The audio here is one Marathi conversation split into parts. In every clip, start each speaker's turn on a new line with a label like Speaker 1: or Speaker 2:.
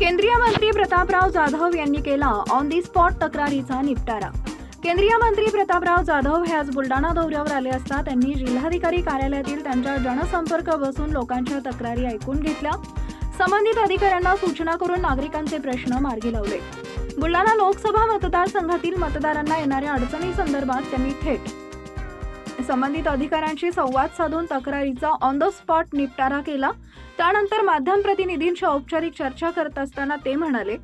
Speaker 1: केंद्रीय मंत्री प्रतापराव जाधव यांनी केला ऑन दी स्पॉट तक्रारीचा निपटारा. केंद्रीय मंत्री प्रतापराव जाधव हे आज बुलडाणा दौऱ्यावर आले असता त्यांनी जिल्हाधिकारी कार्यालयातील त्यांच्या जनसंपर्क बसून लोकांच्या तक्रारी ऐकून घेतल्या. संबंधित अधिकाऱ्यांना सूचना करून नागरिकांचे प्रश्न मार्गी लावले. बुलडाणा लोकसभा मतदारसंघातील मतदारांना येणाऱ्या अडचणी संदर्भात त्यांनी थेट संबंधित अधिकाऱ्यांशी संवाद साधून तक्रारीचा ऑन द स्पॉट निपटारा केला. त्यानंतर माध्यम प्रतिनिधींशी औपचारिक चर्चा करत असताना ते म्हणाले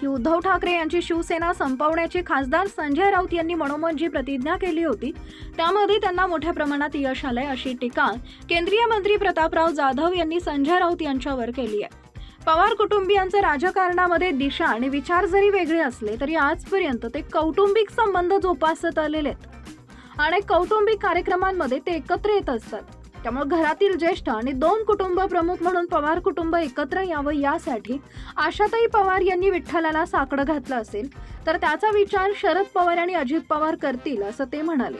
Speaker 1: की उद्धव ठाकरे यांची शिवसेना संपवण्याची खासदार संजय राऊत यांनी मनोमन जी प्रतिज्ञा केली होती त्यामध्ये त्यांना मोठ्या प्रमाणात यश आलंय अशी टीका केंद्रीय मंत्री प्रतापराव जाधव यांनी संजय राऊत यांच्यावर केली आहे. पवार कुटुंबियांचं राजकारणामध्ये दिशा आणि विचार जरी वेगळे असले तरी आजपर्यंत ते कौटुंबिक संबंध जोपासत आलेले आहेत. अनेक कौटुंबिक कार्यक्रमांमध्ये ते एकत्र येत असतात. त्यामुळे घरातील ज्येष्ठ आणि दोन कुटुंब प्रमुख म्हणून पवार कुटुंब एकत्र यावं यासाठी आशाताई पवार यांनी विठ्ठलाला साकडं घातलं असेल तर त्याचा विचार शरद पवार आणि अजित पवार करतील असं ते म्हणाले.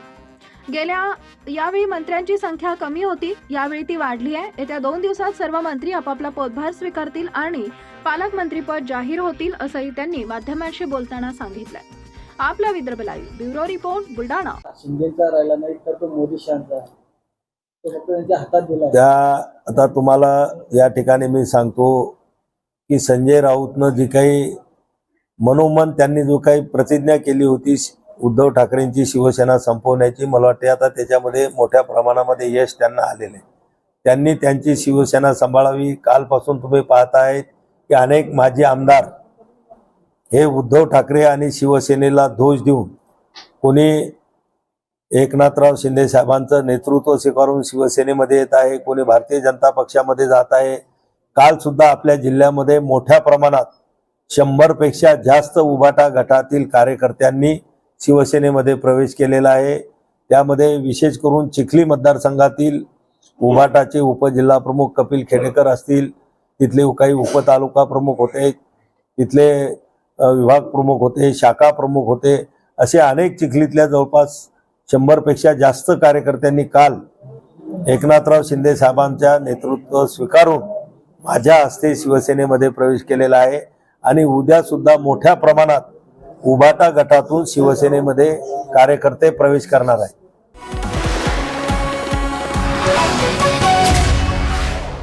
Speaker 1: गेल्या यावेळी मंत्र्यांची संख्या कमी होती यावेळी ती वाढली आहे. येत्या दोन दिवसात सर्व मंत्री आपापला पदभार स्वीकारतील आणि पालकमंत्रीपद जाहीर होतील असंही त्यांनी माध्यमांशी बोलताना सांगितलंय. आपला Vidarbha live bureau report Buldhana.
Speaker 2: शिंदेचा राहिला नाही तर तो मोदी शांचा हातात दिला
Speaker 3: त्या आता तुम्हाला या ठिकाणी मी सांगतो की संजय राऊतनं जी काही मनोमन त्यांनी जो काही प्रतिज्ञा केली होती उद्धव ठाकरेंची शिवसेना संपवण्याची मला वाटते आता त्याच्यामध्ये मोठ्या प्रमाणामध्ये यश त्यांना आलेलं आहे. त्यांनी त्यांची शिवसेना सांभाळावी. कालपासून तुम्ही पाहतायत की अनेक माजी आमदार हे उद्धव ठाकरे आणि शिवसेनेला दोष देऊन कोणी एकनाथराव शिंदे साहेबांचं नेतृत्व स्वीकारून शिवसेनेमध्ये येत आहे कोणी भारतीय जनता पक्षामध्ये जात आहे काल सुद्धा आपल्या जिल्ह्यामध्ये मोठ्या प्रमाणात शंभरपेक्षा जास्त उभाटा गटातील कार्यकर्त्यांनी शिवसेनेमध्ये प्रवेश केलेला आहे. त्यामध्ये विशेष करून चिखली मतदारसंघातील उभाटाचे उपजिल्हा प्रमुख कपिल खेडेकर असतील तिथले काही उपतालुका प्रमुख होते तिथले विभाग प्रमुख होते शाखा प्रमुख होते असे अनेक चिखलीतल्या जवळपास शंभरपेक्षा जास्त कार्यकर्त्यांनी काल एकनाथराव शिंदे साहेबांच्या नेतृत्व स्वीकारून माझ्या हस्ते शिवसेनेमध्ये प्रवेश केलेला आहे. आणि उद्या सुद्धा मोठ्या प्रमाणात उभाटा गटातून शिवसेनेमध्ये कार्यकर्ते प्रवेश करणार आहे